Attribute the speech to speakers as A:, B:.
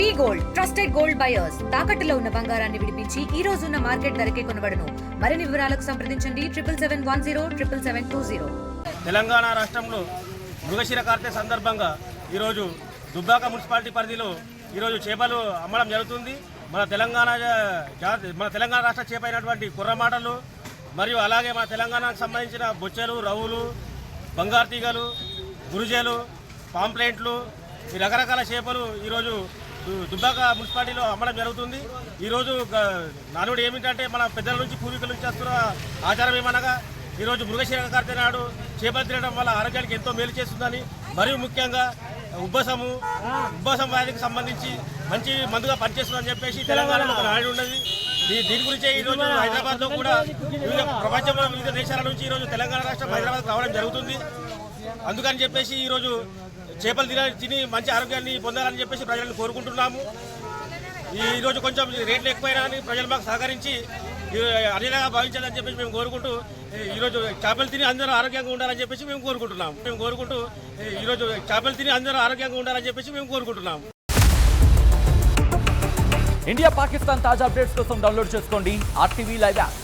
A: V Gold trusted gold buyers తాకట్టులో ఉన్న బంగారాన్ని విడిపించి ఈ రోజు ఉన్న మార్కెట్ ధరకే కొనబడను. మరిన్ని వివరాలకు సంప్రదించండి. Triple seven one zero triple seven two zero
B: Telangana రాష్ట్రంలో మృగశిర కార్తె సందర్భంగా ఈరోజు దుబ్బాక మున్సిపాలిటీ పరిధిలో ఈరోజు చేపలు అమ్మడం జరుగుతుంది. మన తెలంగాణ జాతి మన తెలంగాణ రాష్ట్ర చేప అయినటువంటి కుర్రమాటలు మరియు అలాగే మన తెలంగాణకు సంబంధించిన బొచ్చెలు రవులు బంగారు తీగలు గురుజేలు పాంప్లెంట్లు ఈ రకరకాల చేపలు ఈరోజు దుబ్బాక మున్సిపాలిటీలో అమ్మడం జరుగుతుంది. ఈరోజు గ- నానుడు ఏమిటంటే మన పెద్దల నుంచి పూర్వీకుల నుంచి వస్తున్న ఆచారం ఏమనగా ఈరోజు మృగశిర కార్తె నాడు చేపలు తినడం వల్ల ఆరోగ్యానికి ఎంతో మేలు చేస్తుందని మరియు ముఖ్యంగా ఉబ్బసము ఉబ్బసం వ్యాధికి సంబంధించి మంచి మందుగా పనిచేస్తుందని చెప్పేసి తెలంగాణలో ఒక నాయుడు ఉన్నది. దీని గురించే ఈరోజు హైదరాబాద్లో కూడా వివిధ ప్రపంచంలో వివిధ దేశాల నుంచి ఈరోజు తెలంగాణ రాష్ట్రం హైదరాబాద్ రావడం జరుగుతుంది. అందుకని చెప్పేసి ఈరోజు చేపలు తిన తిని మంచి ఆరోగ్యాన్ని పొందాలని చెప్పేసి ప్రజలను కోరుకుంటున్నాము. ఈ కొంచెం రేట్లు ఎక్కువైనా కానీ ప్రజలు మాకు సహకరించి ఈ అన్నిలాగా భావించాలని చెప్పేసి మేము కోరుకుంటూ ఈరోజు చేపలు తిని అందరూ ఆరోగ్యంగా ఉండాలని చెప్పేసి మేము కోరుకుంటున్నాం మేము కోరుకుంటూ ఈరోజు చేపలు తిని అందరూ ఆరోగ్యంగా ఉండాలని చెప్పేసి మేము కోరుకుంటున్నాం
C: ఇండియా పాకిస్తాన్ తాజా అప్డేట్స్ కోసం డౌన్లోడ్ చేసుకోండి ఆర్టీవీ లైవ్ యాప్.